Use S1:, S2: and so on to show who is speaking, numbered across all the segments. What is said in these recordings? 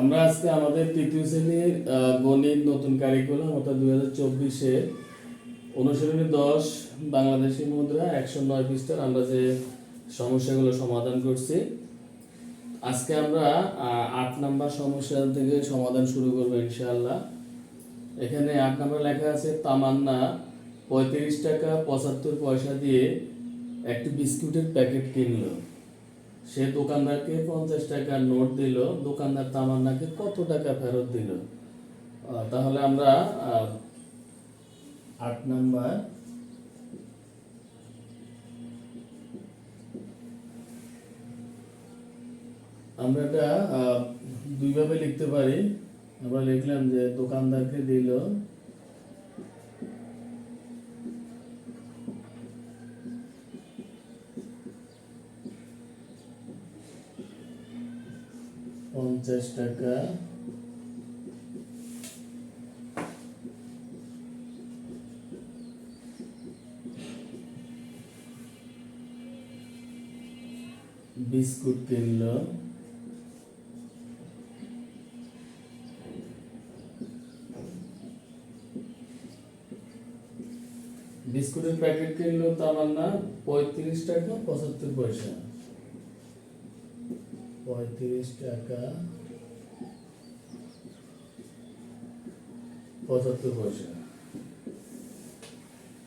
S1: আমরা আজকে আমাদের তৃতীয় শ্রেণির গণিত নতুন কারিকুলাম অর্থাৎ দুই হাজার চব্বিশে অনুশীলনী দশ, বাংলাদেশি মুদ্রা একশো নয় পৃষ্ঠার আমরা যে সমস্যাগুলো সমাধান করছি। আজকে আমরা আট নাম্বার সমস্যা থেকে সমাধান শুরু করব ইনশাআল্লাহ। এখানে আট নাম্বার লেখা আছে, তামান্না পঁয়ত্রিশ টাকা পঁচাত্তর পয়সা দিয়ে একটি বিস্কুটের প্যাকেট কিনলো। সে দোকানদারকে পঞ্চাশ টাকার নোট দিল, দোকানদার তামান্নাকে কত টাকা ফেরত দিল? তাহলে আমরা আট নাম্বার, আমরা এটা দুইভাবে লিখতে পারি। আমরা লিখলাম যে দোকানদারকে দিল পঞ্চাশ টাকা বিস্কুট কিনলো। বিস্কুটের প্যাকেট কিনলো তামান্না পঁয়ত্রিশ টাকা পঁচাত্তর পয়সা। পঁয়ত্রিশ টাকা। পঁচাত্তর পয়সা।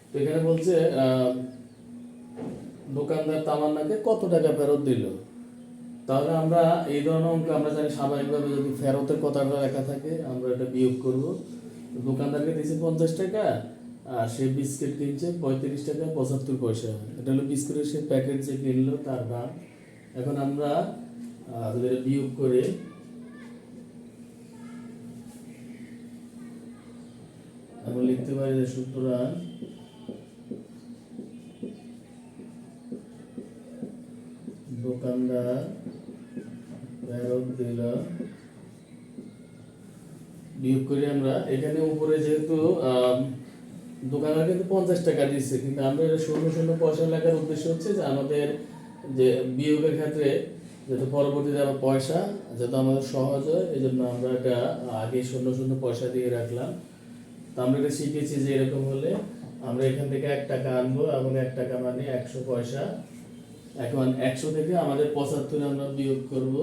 S1: তো এখানে বলছে দোকানদার তামান্নাকে কত টাকা ফেরত দিল? তাহলে আমরা এই ধরনের অঙ্ক আমরা জানি স্বাভাবিকভাবে যদি ফেরতের কথাটা লেখা থাকে, আমরা এটা বিয়োগ করব। দোকানদারকে দিয়েছে পঞ্চাশ টাকা, আর সে বিস্কিট কিনছে পঁয়ত্রিশ টাকা, পঁচাত্তর পয়সা। এটা হলো বিস্কুটের সে প্যাকেট যে কিনলো, তার দাম। এখন আমরা আহ, বিয়োগ করে আমরা লিখতে পারি যে সুতরাং দোকানদার ফেরত দিল বিয়োগ করি আমরা এখানে উপরে যেহেতু দোকানদার কিন্তু পঞ্চাশ টাকা দিচ্ছে কিন্তু আমরা এটা শূন্য শূন্য পয়সা লেখার উদ্দেশ্য হচ্ছে যে আমাদের যে বিয়োগের ক্ষেত্রে যাতে পরবর্তীতে আবার পয়সা যাতে আমাদের সহজ হয় এই জন্য আমরা এটা আগে শূন্য শূন্য পয়সা দিয়ে রাখলাম। তো আমরা এটা শিখেছি যে এরকম হলে আমরা এখান থেকে এক টাকা আনব এবং এক টাকা মানে একশো পয়সা। এখন একশো থেকে আমাদের পঁচাত্তর আমরা বিয়োগ করব।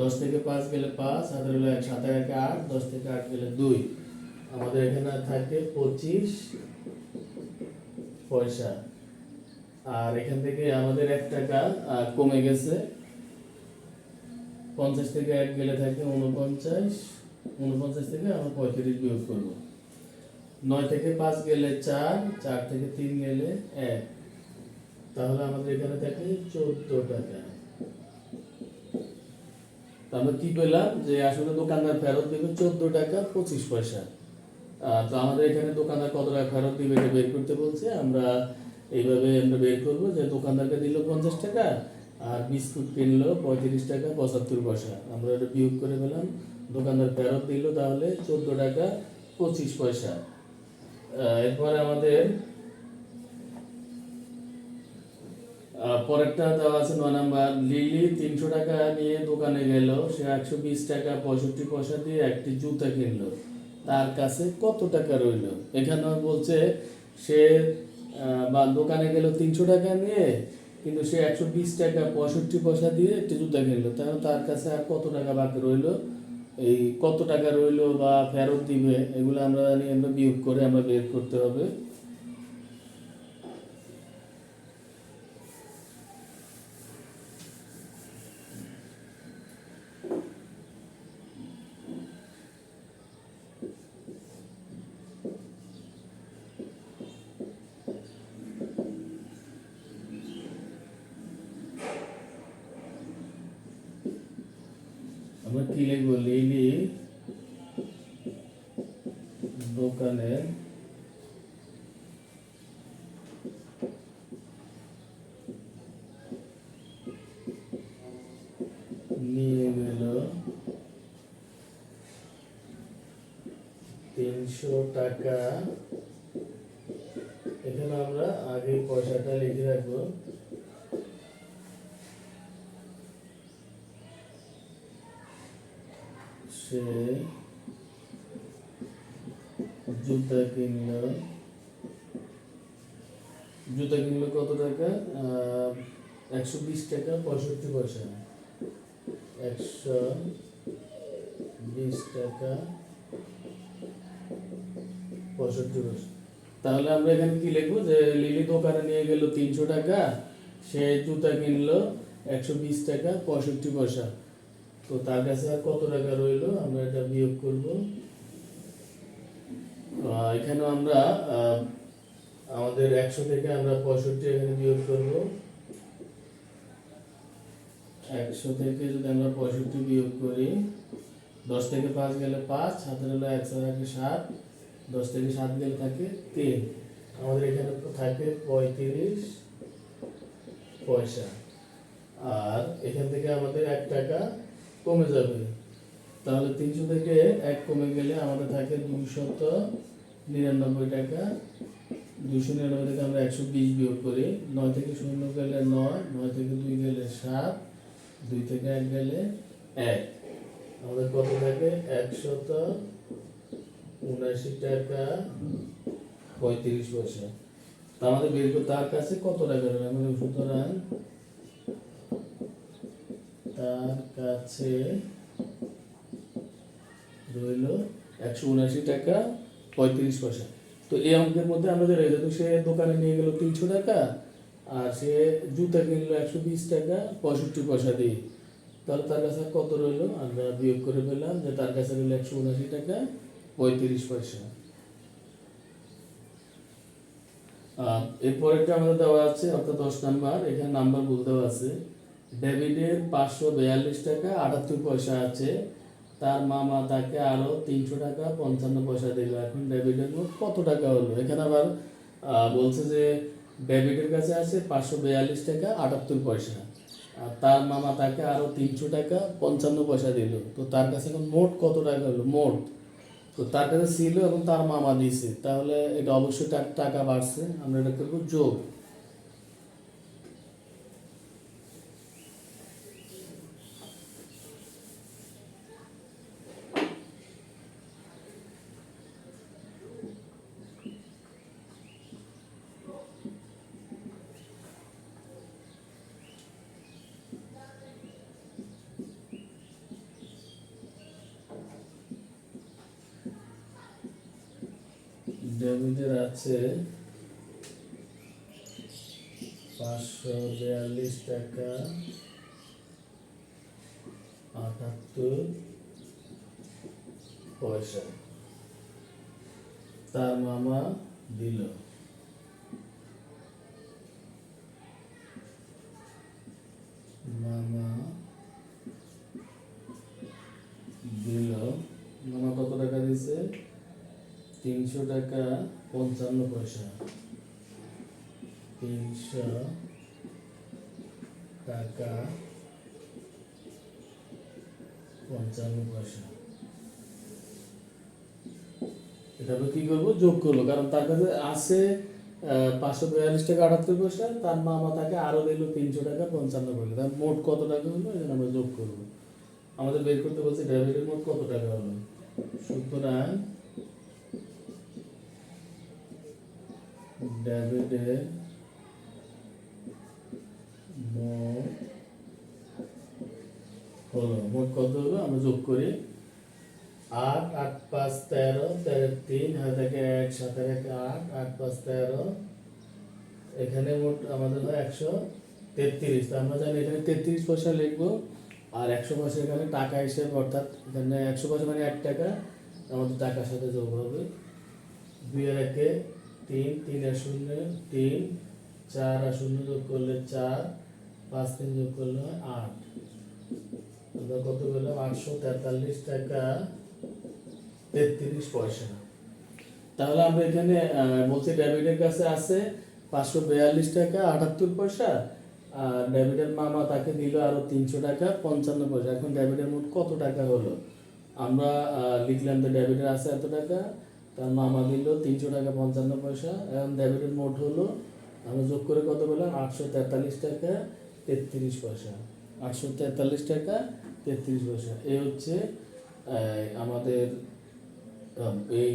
S1: দশ থেকে পাঁচ গেলে পাঁচ হাতের হলো এক সাত একে আট, দশ থেকে আট গেলে দুই। আমাদের এখানে থাকে পঁচিশ পয়সা। আর এখান থেকে আমাদের এক টাকা কমে গেছে। পঞ্চাশ থেকে এক গেলে থাকে উনপঞ্চাশ উনপঞ্চাশ থেকে আমরা পঁয়ত্রিশ বিয়োগ করব। নয় থেকে পাঁচ গেলে চার চার থেকে তিন গেলে এক। তাহলে আমাদের এখানে থাকে চোদ্দ টাকা। আমরা কি পেলাম? যে আসলে দোকানদার ফেরত দিবে চোদ্দ টাকা, পঁচিশ পয়সা। তো আমাদের এখানে দোকানদার কত টাকা ফেরত দিবে এটা বের করতে বলছে। আমরা এইভাবে আমরা বের করব যে দোকানদারকে দিল পঞ্চাশ টাকা আর বিস্কুট কিনলো পঁয়ত্রিশ টাকা, পঁচাত্তর পয়সা। আমরা এটা বিয়োগ করে পেলাম। দোকানদার ফেরত দিল তাহলে চোদ্দ টাকা পঁচিশ পয়সা। এরপরে আমাদের পরেরটা দেওয়া আছে নয় নাম্বার। লিলি তিনশো টাকা নিয়ে দোকানে গেল। সে একশো বিশ টাকা, পঁয়ষট্টি পয়সা দিয়ে একটি জুতা কিনলো। তার কাছে কত টাকা রইল? এখানে বলছে সে বা দোকানে গেল তিনশো টাকা নিয়ে, কিন্তু সে একশো বিশ টাকা, পঁয়ষট্টি পয়সা দিয়ে একটি জুতা কিনলো। তাহলে তার কাছে আর কত টাকা বাকি রইল? এই কত টাকা রইল বা ফেরত দিবে, এগুলো আমরা জানি, আমরা বিয়োগ করে আমরা বের করতে হবে আমরা কি লিখব লিলি দোকানে নিয়ে গেল তিনশো টাকা। এখানে আমরা আগে পয়সাটা লিখে রাখব। সে জুতা কিনলো। জুতা কিনলো কত টাকা? একশো বিশ টাকা, পঁয়ষট্টি পয়সা। একশো বিশ টাকা, পঁয়ষট্টি পয়সা। তাহলে আমরা এখানে কি লিখব? যে লিলি দোকানে নিয়ে গেল তিনশো টাকা, সে জুতা কিনলো একশো বিশ টাকা, পঁয়ষট্টি পয়সা। তো তার কাছে আর কত টাকা রইল? আমরা এটা বিয়োগ করব। এখানেও আমরা আমাদের একশো থেকে আমরা পঁয়ষট্টি এখানে বিয়োগ করব। একশো থেকে যদি আমরা পঁয়ষট্টি বিয়োগ করি, দশ থেকে পাঁচ গেলে পাঁচ হাতের হলো একশো থাকে সাত, দশ থেকে সাত গেলে থাকে তিন। আমাদের এখানে থাকে পঁয়ত্রিশ পয়সা। আর এখান থেকে আমাদের এক টাকা কমে যাবে। তাহলে তিনশো থেকে এক কমে গেলে আমাদের থাকে দুইশত নিরানব্বই টাকা। দুইশো নিরানব্বই থেকে আমরা একশো বিশ বিয়োগ করি। নয় থেকে শূন্য গেলে নয় নয় থেকে দুই গেলে সাত, দুই থেকে এক গেলে এক। আমাদের কত থাকে? একশত উনআশি টাকা পঁয়ত্রিশ পয়সা। তা আমাদের বের করতে তার কাছে কত টাকা? সুতরাং তার কাছে রইল একশো উনআশি টাকা পঁয়ত্রিশ পয়সা। তো এই অঙ্কের মধ্যে আমাদের রয়ে যেত সে দোকানে নিয়ে গেল তিনশো টাকা আর সে জুতা কিনলো একশো বিশ টাকা পঁয়ষট্টি পয়সা দিয়ে। তাহলে তার কাছে কত রইল? আমরা বিয়োগ করে পেলাম যে তার কাছে রইল একশো উনআশি টাকা পঁয়ত্রিশ পয়সা। আহ, এরপরেরটা আমাদের দেওয়া আছে অর্থাৎ দশ নাম্বার এখানে নাম্বার দেওয়া আছে। ডেভিডের পাঁচশো বিয়াল্লিশ টাকা আটাত্তর পয়সা আছে। তার মামা তাকে আরও তিনশো টাকা, পঞ্চান্ন পয়সা দিল। এখন ডেভিডের মোট কত টাকা হলো? এখানে আবার বলছে যে ডেভিডের কাছে আছে পাঁচশো বিয়াল্লিশ টাকা, আটাত্তর পয়সা। আর তার মামা তাকে আরও তিনশো টাকা, পঞ্চান্ন পয়সা দিল। তো তার কাছে এখন মোট কত টাকা হলো? মোট। তো তার কাছে ছিল এবং তার মামা দিয়েছে তাহলে এটা অবশ্যই টাকা বাড়ছে। আমরা এটা করব যোগ। ডেভিডের আছে পাঁচশো বিয়াল্লিশ টাকা আটাত্তর পয়সা। তার মামা দিল। পঞ্চান্ন পয়সা। তিনশো টাকা পঞ্চান্ন পয়সা। এটা কি করব? যোগ করব। কারণ তার কাছে আছে পাঁচশো বিয়াল্লিশ টাকা আটাত্তর পয়সা, তার মামা তাকে আরও দিল তিনশো টাকা পঞ্চান্ন পয়সা। তার মোট কত টাকা হলো? আমরা যোগ করব। আমাদের বের করতে বলছে ডেবিটের মোট কত টাকা হলো? সুতরাং ডেবিটের মোট হলো মোট কত হলো? আমরা যোগ করি। আট আট পাঁচ তেরো তেরো তিন হয় থাকে এক সাথে এক আট আট পাঁচ তেরো। এখানে মোট আমাদের হয় একশো তেত্রিশ। তো আমরা জানি এখানে তেত্রিশ পয়সা লিখব। আর একশো পয়সা এখানে টাকা হিসেবে, অর্থাৎ এখানে একশো পয়সা মানে এক টাকা। আমাদের টাকার সাথে যোগ হবে। দুই একে তিন তিন আর শূন্য তিন, চার আর শূন্য যোগ করলে চার, পাঁচ তিন যোগ করলে আট। আমরা কত পেলাম? আটশো তেতাল্লিশ টাকা তেত্রিশ পয়সা। তাহলে আমরা এখানে বলছি ডেবিটের কাছে আছে পাঁচশো বিয়াল্লিশ টাকা আটাত্তর পয়সা, আর ডেবিটের মামা তাকে দিল আরও তিনশো টাকা পঞ্চান্ন পয়সা। এখন ডেবিটের মোট কত টাকা হলো? আমরা লিখলাম তো ডেবিটের আছে এত টাকা। তার মামা দিল তিনশো টাকা পঞ্চান্ন পয়সা, এখন ডেবিটের মোট হলো, আমরা যোগ করে কত পেলাম? আটশো তেতাল্লিশ টাকা, তেত্রিশ পয়সা। আটশো তেতাল্লিশ টাকা, তেত্রিশ পয়সা। এ হচ্ছে আমাদের এই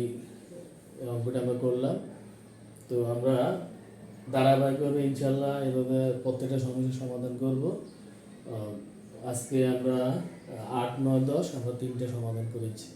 S1: অঙ্কটা আমরা করলাম। তো আমরা ধারাবাহিকভাবে ইনশাল্লাহ এভাবে প্রত্যেকটা সমস্যার সমাধান করব। আজকে আমরা আট, নয়, দশ, আমরা তিনটে সমাধান করেছি।